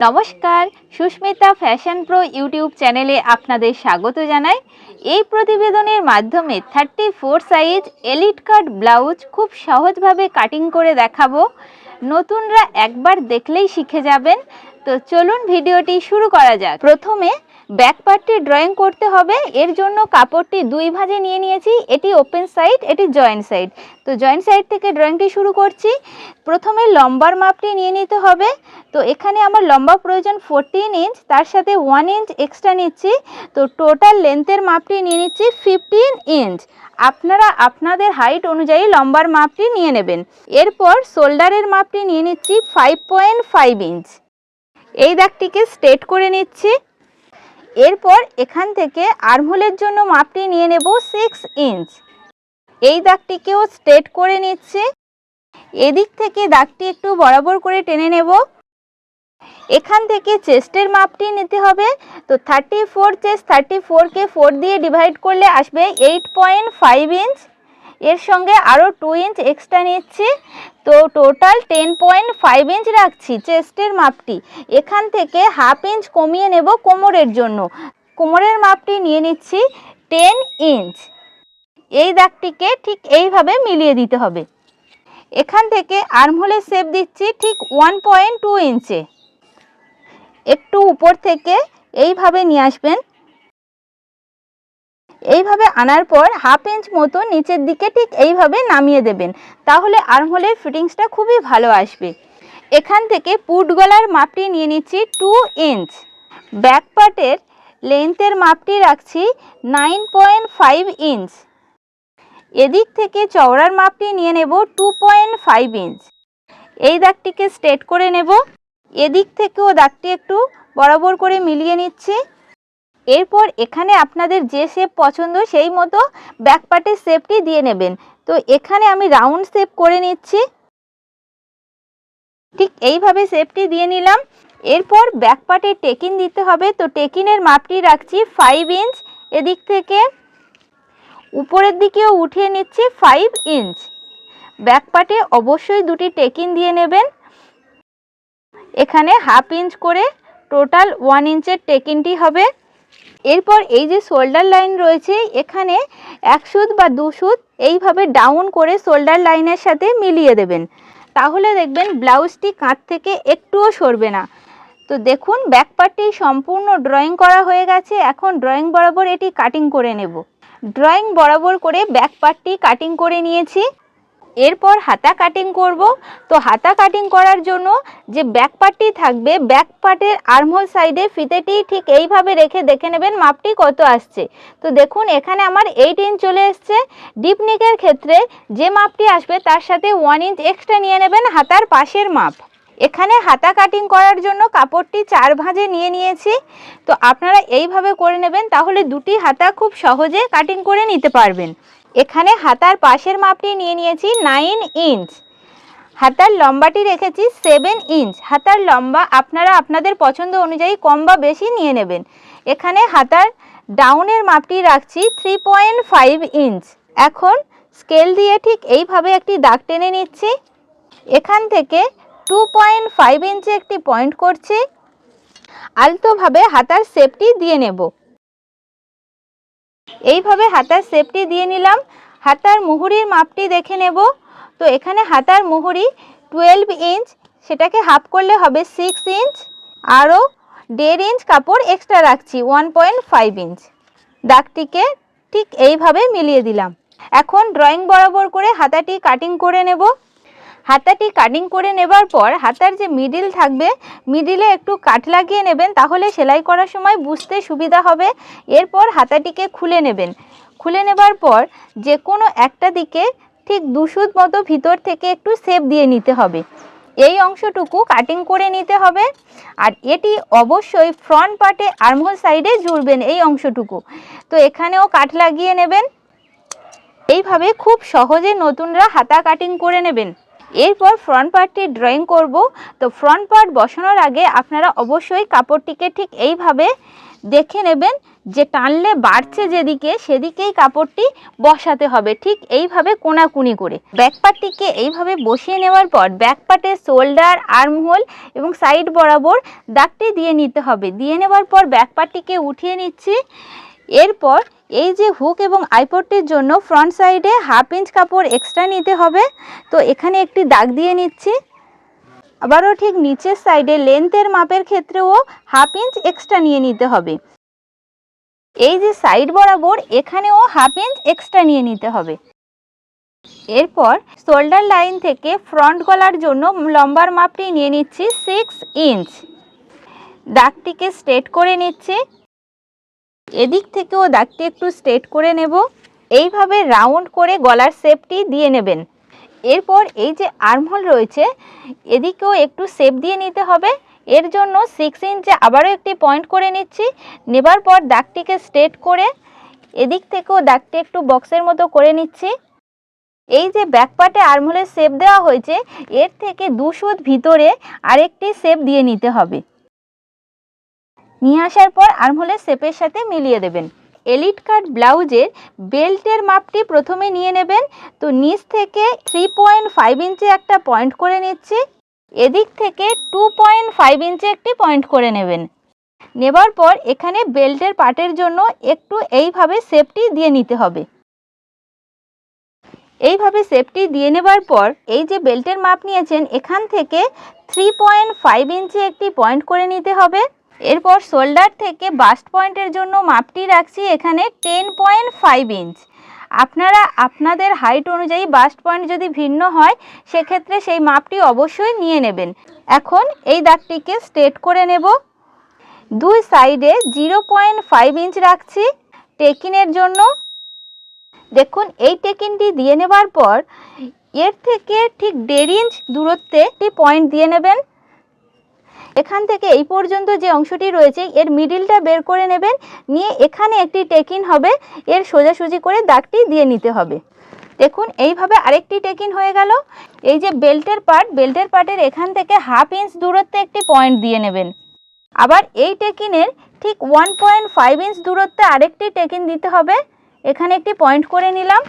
নমস্কার, Susmita fashion pro YouTube চ্যানেলে আপনাদের স্বাগত জানাই। এই প্রতিবেদনের মাধ্যমে thirty four size elite cut blouse খুব সহজভাবে কাটিং করে দেখাবো। নতুনরা একবার দেখলেই শিখে যাবেন। তো চলুন ভিডিওটি শুরু করা যাক। প্রথমে ব্যাক পার্টটি ড্রয়িং করতে হবে। এর জন্য কাপড়টি দুই ভাঁজে নিয়ে নিয়েছি। এটি ওপেন সাইড, এটি জয়েন্ট সাইড। তো জয়েন্ট সাইড থেকে ড্রয়িংটি শুরু করছি। প্রথমে লম্বার মাপটি নিয়ে নিতে হবে। তো এখানে আমার লম্বা প্রয়োজন ফোরটিন ইঞ্চ তার সাথে ওয়ান ইঞ্চ এক্সট্রা নিচ্ছি। তো টোটাল লেন্থের মাপটি নিয়ে নিচ্ছি ফিফটিন ইঞ্চ আপনারা আপনাদের হাইট অনুযায়ী লম্বার মাপটি নিয়ে নেবেন। এরপর শোল্ডারের মাপটি নিয়ে নিচ্ছি ফাইভ পয়েন্ট ফাইভ ইঞ্চ এই দাগটিকে স্ট্রেট করে নিচ্ছি। এরপর এখান থেকে আর্মহোলের জন্য মাপটি নিয়ে নেব সিক্স ইঞ্চ এই দাগটিকেও স্ট্রেট করে নিচ্ছি। এদিক থেকে দাগটি একটু বরাবর করে টেনে নেব। এখান থেকে চেস্টের মাপটি নিতে হবে। তো থার্টি ফোর চেস্ট থার্টি ফোরকে ফোর দিয়ে ডিভাইড করলে আসবে এইট পয়েন্ট ফাইভ ইঞ্চ এর সঙ্গে আরও টু ইঞ্চ এক্সট্রা নিচ্ছি। তো total ten point five inch রাখছি চেস্টের মাপটি। এখান থেকে হাফ ইঞ্চ কমিয়ে নেব কোমরের জন্য। কোমরের মাপটি নিয়ে নিচ্ছি টেন ইঞ্চ এই দাগটিকে ঠিক এইভাবে মিলিয়ে দিতে হবে। এখান থেকে আর্মহোলের শেপ দিচ্ছি ঠিক ওয়ান পয়েন্ট টু ইঞ্চে একটু উপর থেকে এইভাবে নিয়ে আসবেন। এইভাবে আনার পর হাফ ইঞ্চ মতো নিচের দিকে ঠিক এইভাবে নামিয়ে দেবেন। তাহলে আর্মহোলের ফিটিংসটা খুবই ভালো আসবে। এখান থেকে পুট গলার মাপটি নিয়ে নিচ্ছি টু ইঞ্চ ব্যাক পার্টের লেন্থের মাপটি রাখছি নাইন পয়েন্ট ফাইভ ইঞ্চ এদিক থেকে চওড়ার মাপটি নিয়ে নেব টু পয়েন্ট ফাইভ ইঞ্চ এই দাগটিকে স্ট্রেট করে নেব। এদিক থেকেও দাগটি একটু বরাবর করে মিলিয়ে নিচ্ছি। এরপর এখানে আপনাদের যে শেপ পছন্দ সেই মতো ব্যাক পার্টের শেপটি দিয়ে নেবেন। তো এখানে আমি রাউন্ড শেপ করে নিচ্ছি। ঠিক এইভাবে শেপটি দিয়ে নিলাম। এরপর ব্যাক পার্টে টেকিন দিতে হবে। তো টেকিনের মাপটি রাখছি ফাইভ ইঞ্চ এদিক থেকে উপরের দিকেও উঠিয়ে নিচ্ছি ফাইভ ইঞ্চ ব্যাক পার্টে অবশ্যই দুটি টেকিন দিয়ে নেবেন। এখানে হাফ ইঞ্চ করে টোটাল ওয়ান ইঞ্চের টেকিনটি হবে। এরপর এই যে শোল্ডার লাইন রয়েছে, এখানে এক সুদ বা দু সুদ এইভাবে ডাউন করে শোল্ডার লাইনের সাথে মিলিয়ে দেবেন। তাহলে দেখবেন ব্লাউজটি কাঁধ থেকে একটুও সরবে না। তো দেখুন ব্যাক পার্টটি সম্পূর্ণ ড্রয়িং করা হয়ে গেছে। এখন ড্রয়িং বরাবর এটি কাটিং করে নেব। ড্রয়িং বরাবর করে ব্যাক পার্টটি কাটিং করে নিয়েছি। এরপর হাতা কাটিং করব। তো হাতা কাটিং করার জন্য যে ব্যাক পার্টটি থাকবে ব্যাক পার্টের আর্মহোল সাইডে ফিতেটি ঠিক এইভাবে রেখে দেখে নেবেন মাপটি কত আসছে। তো দেখুন, এখানে আমার এইট ইঞ্চ চলে এসছে। ডিপ নেকের ক্ষেত্রে যে মাপটি আসবে, তার সাথে ওয়ান ইঞ্চ এক্সট্রা নিয়ে নেবেন হাতার পাশের মাপ। এখানে হাতা কাটিং করার জন্য কাপড়টি চার ভাঁজে নিয়ে নিয়েছি। তো আপনারা এইভাবে করে নেবেন, তাহলে দুটি হাতা খুব সহজে কাটিং করে নিতে পারবেন। এখানে হাতার পাশের মাপটি নিয়ে নিয়েছি নাইন ইঞ্চ হাতার লম্বাটি রেখেছি সেভেন ইঞ্চ হাতার লম্বা আপনারা আপনাদের পছন্দ অনুযায়ী কম বা বেশি নিয়ে নেবেন। এখানে হাতার ডাউনের মাপটি রাখছি থ্রি পয়েন্ট ফাইভ ইঞ্চ এখন স্কেল দিয়ে ঠিক এইভাবে একটি দাগ টেনে নিচ্ছি। এখান থেকে টু পয়েন্ট ফাইভ ইঞ্চে একটি পয়েন্ট করছি। আলতোভাবে হাতার শেপটি দিয়ে নেব। এইভাবে হাতার শেপটি দিয়ে নিলাম। হাতার মুহুরির মাপটি দেখে নেব। তো এখানে হাতার মুহুরি টুয়েলভ ইঞ্চ সেটাকে হাফ করলে হবে সিক্স ইঞ্চ আরও দেড় ইঞ্চ কাপড় এক্সট্রা রাখছি ওয়ান পয়েন্ট ফাইভ ইঞ্চ দাগটিকে ঠিক এইভাবে মিলিয়ে দিলাম। এখন ড্রয়িং বরাবর করে হাতাটি কাটিং করে নেব। হাতাটি কাটিং করে নেবার পর হাতার যে মিডিল থাকবে মিডিলে একটু কাট লাগিয়ে নেবেন, তাহলে সেলাই করার সময় বুঝতে সুবিধা হবে। এরপর হাতাটিকে খুলে নেবেন। খুলে নেবার পর যে কোনো একটা দিকে ঠিক দুশুদ মতো ভিতর থেকে একটু সেপ দিয়ে নিতে হবে। এই অংশটুকু কাটিং করে নিতে হবে। আর এটি অবশ্যই ফ্রন্ট পার্টে আর্মহোল সাইডে জুড়বেন এই অংশটুকু। তো এখানেও কাঠ লাগিয়ে নেবেন। এইভাবে খুব সহজে নতুনরা হাতা কাটিং করে নেবেন। এরপর ফ্রন্ট পার্টটি ড্রয়িং করব। তো ফ্রন্ট পার্ট বসানোর আগে আপনারা অবশ্যই কাপড়টিকে ঠিক এইভাবে দেখে নেবেন যে টানলে বাড়ছে যেদিকে, সেদিকেই কাপড়টি বসাতে হবে। ঠিক এইভাবে কোনাকুনি করে। ব্যাকপার্টটিকে এইভাবে বসিয়ে নেওয়ার পর ব্যাকপার্টের শোল্ডার আর্মহোল এবং সাইড বরাবর দাগটি দিয়ে নিতে হবে। দিয়ে নেওয়ার পর ব্যাকপার্টটিকে উঠিয়ে নিচ্ছি। এরপর এই যে হুক এবং আইপটটির জন্য ফ্রন্ট সাইডে হাফ ইঞ্চ কাপড় এক্সট্রা নিতে হবে। তো এখানে একটি দাগ দিয়ে নিচ্ছি। আবারও ঠিক নিচের সাইডে লেন্থের মাপের ক্ষেত্রেও হাফ ইঞ্চ এক্সট্রা নিয়ে নিতে হবে। এই যে সাইড বরাবর এখানেও হাফ ইঞ্চ এক্সট্রা নিয়ে নিতে হবে। এরপর শোল্ডার লাইন থেকে ফ্রন্ট গলার জন্য লম্বার মাপটি নিয়ে নিচ্ছি সিক্স ইঞ্চ দাগটিকে স্ট্রেট করে নিচ্ছি। এদিক থেকেও দাগটি একটু স্ট্রেট করে নেব। এইভাবে রাউন্ড করে গলার শেপটি দিয়ে নেবেন। এরপর এই যে আর্মহোল রয়েছে, এদিকেও একটু শেপ দিয়ে নিতে হবে। এর জন্য সিক্স ইঞ্চে আবারও একটি পয়েন্ট করে নিচ্ছি। নেবার পর দাগটিকে স্ট্রেট করে এদিক থেকেও দাগটি একটু বক্সের মতো করে নিচ্ছি। এই যে ব্যাকপার্টে আর্মহোলের শেপ দেওয়া হয়েছে, এর থেকে দু ভিতরে আরেকটি শেপ দিয়ে নিতে হবে। নিয়ে আসার পর আর্মহোলের শেপের সাথে মিলিয়ে দেবেন। এলিট কাট ব্লাউজের বেল্টের মাপটি প্রথমে নিয়ে নেবেন। তো নিচ থেকে থ্রি পয়েন্ট ফাইভ ইঞ্চি একটা পয়েন্ট করে নিচ্ছি। এদিক থেকে টু পয়েন্ট ফাইভ ইঞ্চি একটি পয়েন্ট করে নেবেন। নেবার পর এখানে বেল্টের পার্টের জন্য একটু এইভাবে সেফটি দিয়ে নিতে হবে। এইভাবে সেফটি দিয়ে নেবার পর এই যে বেল্টের মাপ নিয়েছেন, এখান থেকে থ্রি পয়েন্ট ফাইভ ইঞ্চি একটি পয়েন্ট করে নিতে হবে। এরপর শোল্ডার থেকে বাস্ট পয়েন্টের জন্য মাপটি রাখছি এখানে টেন পয়েন্ট ফাইভ ইঞ্চ আপনারা আপনাদের হাইট অনুযায়ী বাস্ট পয়েন্ট যদি ভিন্ন হয়, সেক্ষেত্রে সেই মাপটি অবশ্যই নিয়ে নেবেন। এখন এই দাগটিকে স্ট্রেট করে নেব। দুই সাইডে জিরো পয়েন্ট ফাইভ ইঞ্চ রাখছি টেকিনের জন্য। দেখুন, এই টেকিনটি দিয়ে নেবার পর এর থেকে ঠিক দেড় ইঞ্চ দূরত্বে একটি পয়েন্ট দিয়ে নেবেন। এখান থেকে এই পর্যন্ত যে অংশটি রয়েছে, এর মিডিলটা বের করে নেবেন, নিয়ে এখানে একটি টেকিন হবে, এর সোজাসুজি করে দাগটি দিয়ে নিতে হবে। দেখুন, এইভাবে আরেকটি টেকিন হয়ে গেল। এই যে বেল্টের পার্ট বেল্টের পার্টের এখান থেকে হাফ ইঞ্চ দূরত্বে একটি পয়েন্ট দিয়ে নেবেন। আবার এই টেকিনের ঠিক ওয়ান পয়েন্ট ফাইভ ইঞ্চ দূরত্বে আরেকটি টেকিন দিতে হবে। এখানে একটি পয়েন্ট করে নিলাম।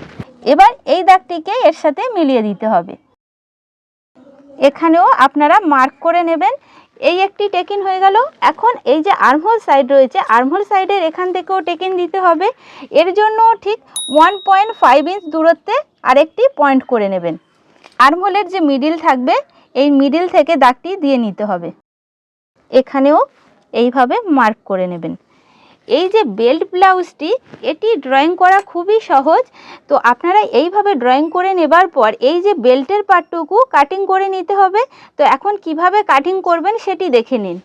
এবার এই দাগটিকে এর সাথে মিলিয়ে দিতে হবে। এখানেও আপনারা মার্ক করে নেবেন। এই একটি টেকিন হয়ে গেল। এখন এই যে আর্মহোল সাইড রয়েছে আর্মহোল সাইডের এখান থেকেও টেকিন দিতে হবে। এর জন্য ঠিক ওয়ান পয়েন্ট ফাইভ ইঞ্চ দূরত্বে আরেকটি পয়েন্ট করে নেবেন। আর্মহোলের যে মিডিল থাকবে, এই মিডিল থেকে দাগটি দিয়ে নিতে হবে। এখানেও এইভাবে মার্ক করে নেবেন। এই যে বেল্ট ব্লাউজটি, এটি ড্রয়িং করা খুবই সহজ। তো আপনারা এইভাবে ড্রয়িং করে নেবার পর এই যে বেল্টের পার্টটুকু কাটিং করে নিতে হবে। তো এখন কীভাবে কাটিং করবেন সেটি দেখে নিন।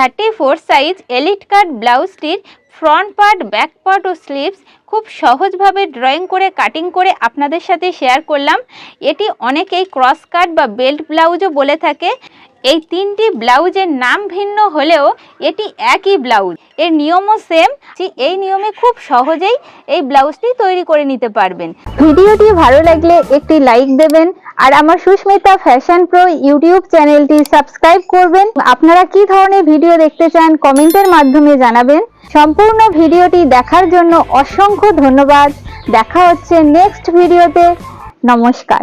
Thirty four size elite cut ব্লাউজটির front part back part ও স্লিভস খুব সহজভাবে ড্রয়িং করে কাটিং করে আপনাদের সাথে শেয়ার করলাম। এটি অনেকেই ক্রস কাট বা বেল্ট ব্লাউজও বলে থাকে। এই তিনটি ব্লাউজের নাম ভিন্ন হলেও এটি একই ব্লাউজ এর নিয়মও সেম যে এই নিয়মে খুব সহজেই এই ব্লাউজটি তৈরি করে নিতে পারবেন। ভিডিওটি ভালো লাগলে একটি লাইক দেবেন আর আমার সুস্মিতা ফ্যাশন প্রো ইউটিউব চ্যানেলটি সাবস্ক্রাইব করবেন। আপনারা কি ধরনের ভিডিও দেখতে চান কমেন্টের মাধ্যমে জানাবেন। সম্পূর্ণ ভিডিওটি দেখার জন্য অসংখ্য ধন্যবাদ। দেখা হচ্ছে নেক্সট ভিডিওতে নমস্কার।